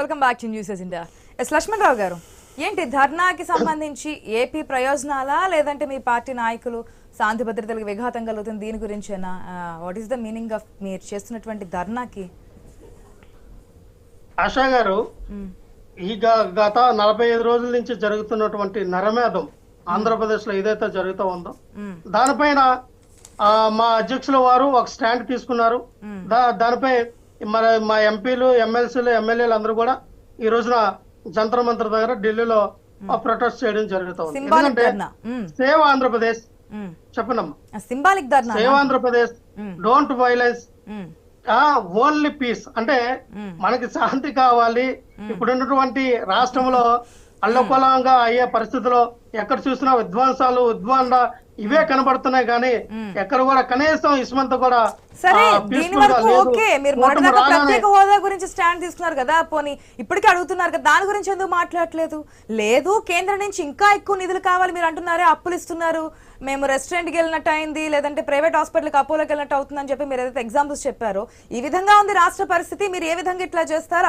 Welcome back to News India. S Lakshman Rao గారు ఏంటి ధర్నాకి సంబంధించి ఏపీ ప్రయోజనాలా? లేదంటే మీ పార్టీ నాయకులు శాంతి భద్రతలకు విఘాతం కలుగుతుంది దీని గురించేనా? What is the meaning of మీరు చేస్తున్నటువంటి ధర్నాకి? ఆశా గారు ఈ గత నలభై ఐదు రోజుల నుంచి జరుగుతున్నటువంటి నరమేధం ఆంధ్రప్రదేశ్లో ఏదైతే జరుగుతూ ఉందో. దానిపైన మా అధ్యక్షుల వారు ఒక స్టాండ్ తీసుకున్నారు. దానిపై మన మా ఎంపీలు ఎమ్మెల్సీలు ఎమ్మెల్యేలు అందరూ కూడా ఈ రోజున జంతర్ మంత్ర దగ్గర ఢిల్లీలో ప్రొటెస్ట్ చేయడం జరుగుతూ ఉంది. సింబాలిక్ ఎందుకంటే save Andhra Pradesh. చెప్పనమ్మా symbolic save Andhra Pradesh. Don't violence. Only peace. అంటే. మనకి శాంతి కావాలి. ఇప్పుడున్నటువంటి రాష్ట్రంలో అల్లకొలంగా అయ్యే పరిస్థితిలో ఎక్కడ చూసినా విధ్వంసాలు ఉద్వాండ ఇవే కనబడుతున్నాయి కానీ ఎక్కడ కూడా కనీసం ఇసుమంత కూడా సరే దీని వరకు. ఓకే మీరు ప్రత్యేక హోదా గురించి స్టాండ్ తీసుకున్నారు కదా పోనీ ఇప్పటికీ అడుగుతున్నారు కదా దాని గురించి ఎందుకు మాట్లాడలేదు లేదు కేంద్రం నుంచి ఇంకా ఎక్కువ నిధులు కావాలి మీరు అంటున్నారే అప్పులు ఇస్తున్నారు. మేము రెస్టారెంట్కి వెళ్ళినట్టు అయింది లేదంటే ప్రైవేట్ హాస్పిటల్కి అపోలోకి వెళ్ళినట్టు అవుతుందని చెప్పి మీరు ఏదైతే ఎగ్జాంపుల్స్ చెప్పారో ఈ విధంగా ఉంది రాష్ట్ర పరిస్థితి మీరు ఏ విధంగా ఇట్లా చేస్తారు?